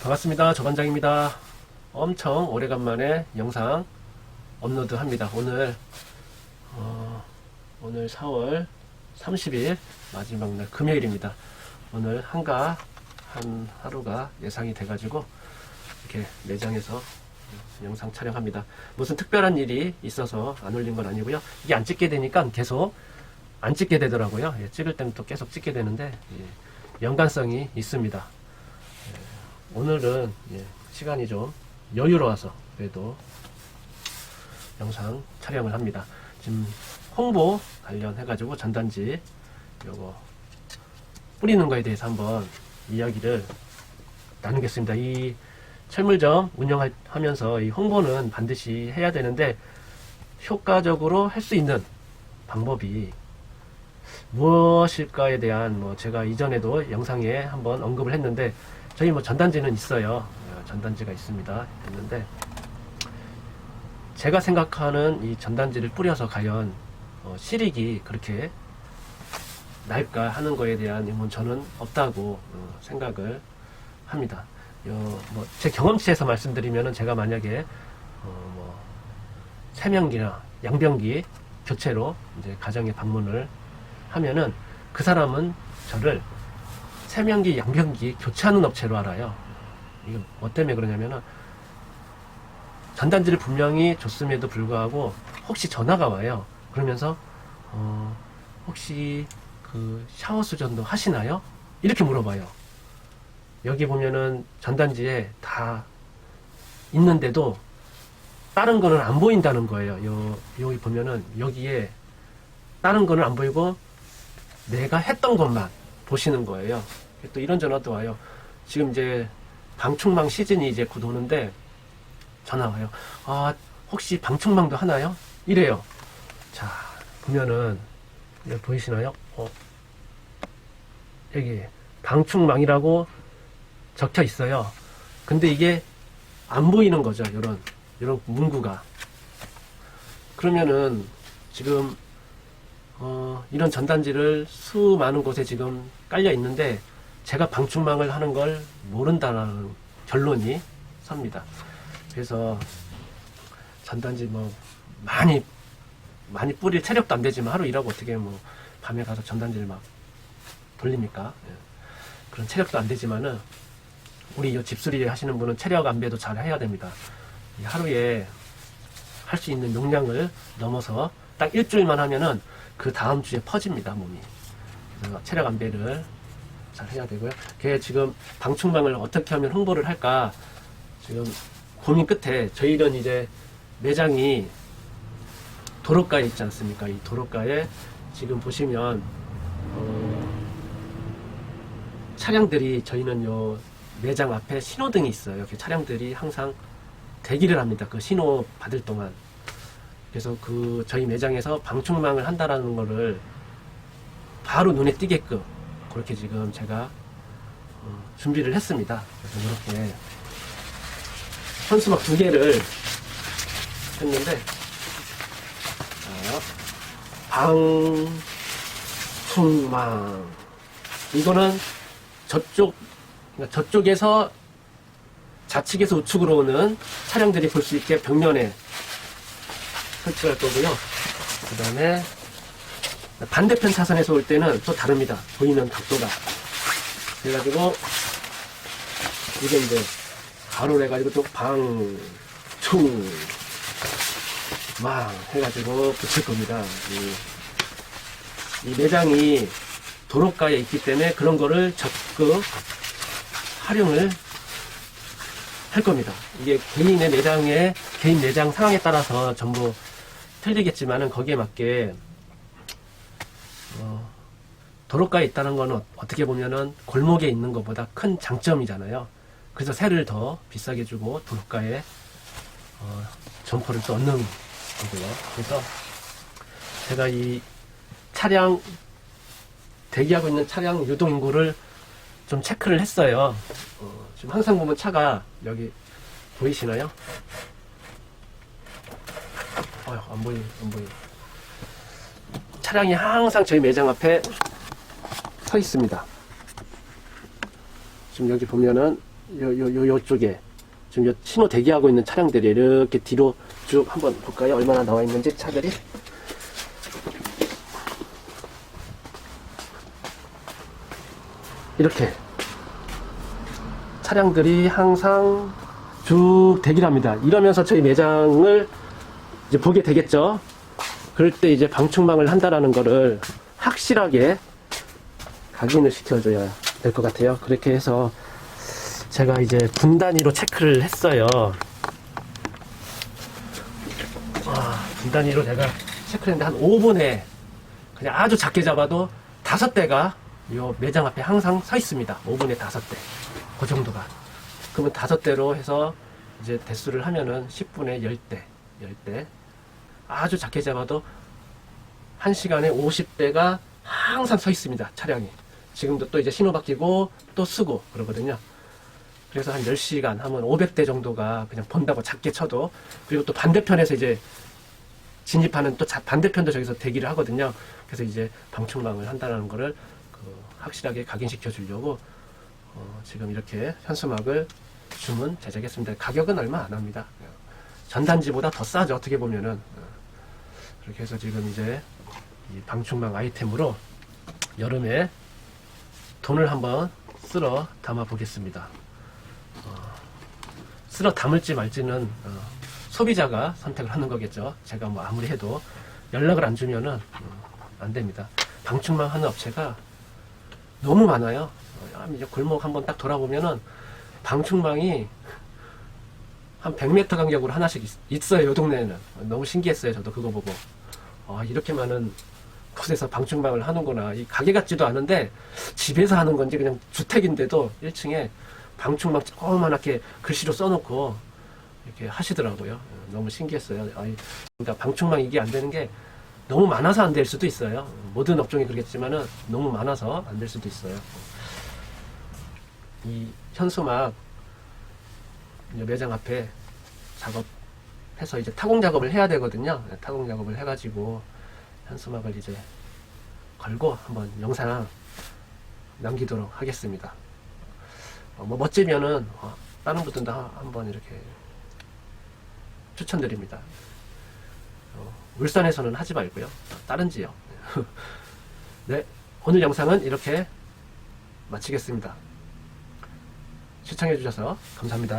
반갑습니다. 조반장입니다. 엄청 오래간만에 영상 업로드 합니다. 오늘, 어, 오늘 4월 30일 마지막 날 금요일입니다. 오늘 한가 한 하루가 예상이 돼가지고 이렇게 매장에서 영상 촬영합니다. 무슨 특별한 일이 있어서 안 올린 건 아니고요. 이게 안 찍게 되니까 계속 안 찍게 되더라고요. 예, 찍을 때는 또 계속 찍게 되는데 예, 연관성이 있습니다. 오늘은 예, 시간이 좀 여유로워서 그래도 영상 촬영을 합니다. 지금 홍보 관련해가지고 전단지 요거 뿌리는 거에 대해서 한번 이야기를 나누겠습니다. 이 철물점 운영하면서 이 홍보는 반드시 해야 되는데 효과적으로 할 수 있는 방법이 무엇일까에 대한 뭐 제가 이전에도 영상에 한번 언급을 했는데 저희 뭐 전단지는 있어요. 어, 전단지가 있습니다. 있는데 제가 생각하는 이 전단지를 뿌려서 과연 어, 실익이 그렇게 날까 하는 거에 대한 의문 저는 없다고 어, 생각을 합니다. 뭐 제 경험치에서 말씀드리면은 제가 만약에 어, 뭐 세명기나 양변기 교체로 이제 가정에 방문을 하면은 그 사람은 저를 세면기, 양변기 교체하는 업체로 알아요. 이게 뭐 때문에 그러냐면은 전단지를 분명히 줬음에도 불구하고 혹시 전화가 와요. 그러면서 어, 혹시 그 샤워 수전도 하시나요? 이렇게 물어봐요. 여기 보면은 전단지에 다 있는데도 다른 거는 안 보인다는 거예요. 요, 여기 보면은 여기에 다른 거는 안 보이고 내가 했던 것만 보시는 거예요. 또 이런 전화도 와요. 지금 이제 방충망 시즌이 이제 곧 오는데 전화 와요. 아, 혹시 방충망도 하나요? 이래요. 자, 보면은 보이시나요? 어, 여기 방충망이라고 적혀 있어요. 근데 이게 안 보이는 거죠. 이런 이런 문구가. 그러면은 지금 어, 이런 전단지를 수많은 곳에 지금 깔려 있는데 제가 방충망을 하는 걸 모른다는 결론이 섭니다. 그래서 전단지 뭐 많이 많이 뿌릴 체력도 안 되지만 하루 일하고 어떻게 뭐 밤에 가서 전단지를 막 돌립니까? 예. 그런 체력도 안 되지만은 우리 이 집수리 하시는 분은 체력 안배도 잘 해야 됩니다. 이 하루에 할 수 있는 용량을 넘어서 딱 일주일만 하면은 그 다음 주에 퍼집니다, 몸이. 그래서 체력 안배를 잘 해야 되고요. 그게 지금 방충망을 어떻게 하면 홍보를 할까 지금 고민 끝에 저희는 이제 매장이 도로가에 있지 않습니까? 이 도로가에 지금 보시면 어, 차량들이 저희는 요 매장 앞에 신호등이 있어요. 그 차량들이 항상 대기를 합니다. 그 신호 받을 동안. 그래서 그 저희 매장에서 방충망을 한다라는 거를 바로 눈에 띄게끔 그렇게 지금 제가 어, 준비를 했습니다. 그래서 이렇게 현수막 두 개를 했는데 자, 방충망 이거는 저쪽 그러니까 저쪽에서 좌측에서 우측으로 오는 차량들이 볼 수 있게 벽면에 설치할 거고요. 그 다음에 반대편 차선에서 올 때는 또 다릅니다. 보이는 각도가. 그래가지고 이게 이제 가로를 해가지고 또 방, 충, 망 해가지고 붙일 겁니다. 이, 이 매장이 도로가에 있기 때문에 그런 거를 적극 활용을 할 겁니다. 이게 개인의 매장의 개인 매장 상황에 따라서 전부 틀리겠지만은 거기에 맞게 어, 도로가에 있다는 거는 어- 어떻게 보면은 골목에 있는 것보다 큰 장점이잖아요. 그래서 세를 더 비싸게 주고 도로가에 어, 점포를 또 얻는 거고요. 그래서 제가 이 차량 대기하고 있는 차량 유동 인구를 좀 체크를 했어요. 어, 지금 항상 보면 차가 여기 보이시나요? 어휴, 안 보이, 안 보이. 차량이 항상 저희 매장 앞에 서 있습니다. 지금 여기 보면은 요, 요, 요, 요쪽에 지금 요 신호 대기하고 있는 차량들이 이렇게 뒤로 쭉 한번 볼까요? 얼마나 나와 있는지 차들이. 이렇게 차량들이 항상 쭉 대기를 합니다. 이러면서 저희 매장을 이제 보게 되겠죠. 그럴 때 이제 방충망을 한다라는 거를 확실하게 각인을 시켜줘야 될 것 같아요. 그렇게 해서 제가 이제 분 단위로 체크를 했어요. 와, 분 단위로 제가 체크를 했는데 한 5분에 그냥 아주 작게 잡아도 다섯 대가 요 매장 앞에 항상 서 있습니다. 5분에 다섯 대. 그 정도가. 그러면 다섯 대로 해서 이제 대수를 하면은 10분에 10대. 10대. 아주 작게 잡아도 한 시간에 50대가 항상 서 있습니다. 차량이. 지금도 또 이제 신호 바뀌고 또 쓰고 그러거든요. 그래서 한 10시간 하면 500대 정도가 그냥 본다고 작게 쳐도 그리고 또 반대편에서 이제 진입하는 또 자- 반대편도 저기서 대기를 하거든요. 그래서 이제 방충망을 한다는 거를 그 확실하게 각인시켜 주려고 어, 지금 이렇게 현수막을 주문 제작했습니다. 가격은 얼마 안 합니다. 전단지보다 더 싸죠. 어떻게 보면은 어, 그렇게 해서 지금 이제 이 방충망 아이템으로 여름에 돈을 한번 쓸어 담아 보겠습니다. 어, 쓸어 담을지 말지는 어, 소비자가 선택을 하는 거겠죠. 제가 뭐 아무리 해도 연락을 안 주면은 어, 안 됩니다. 방충망 하는 업체가 너무 많아요. 어, 이제 골목 한번 딱 돌아보면은 방충망이 한 100m 간격으로 하나씩 있, 어요이 동네에는. 너무 신기했어요. 저도 그거 보고. 아, 이렇게 많은 곳에서 방충망을 하는구나. 이 가게 같지도 않은데 집에서 하는 건지 그냥 주택인데도 1층에 방충망 조그만하게 글씨로 써놓고 이렇게 하시더라고요. 어, 너무 신기했어요. 아이, 그러니까 방충망 이게 안 되는 게 너무 많아서 안 될 수도 있어요. 모든 업종이 그러겠지만은 너무 많아서 안 될 수도 있어요. 이 현수막 매장 앞에 작업해서 이제 타공 작업을 해야 되거든요. 네, 타공 작업을 해가지고 현수막을 이제 걸고 한번 영상 남기도록 하겠습니다. 어, 뭐 멋지면은 어, 다른 분들도 하- 한번 이렇게 추천드립니다. 어, 울산에서는 하지 말고요. 다른 지역. 네, 오늘 영상은 이렇게 마치겠습니다. 시청해주셔서 감사합니다.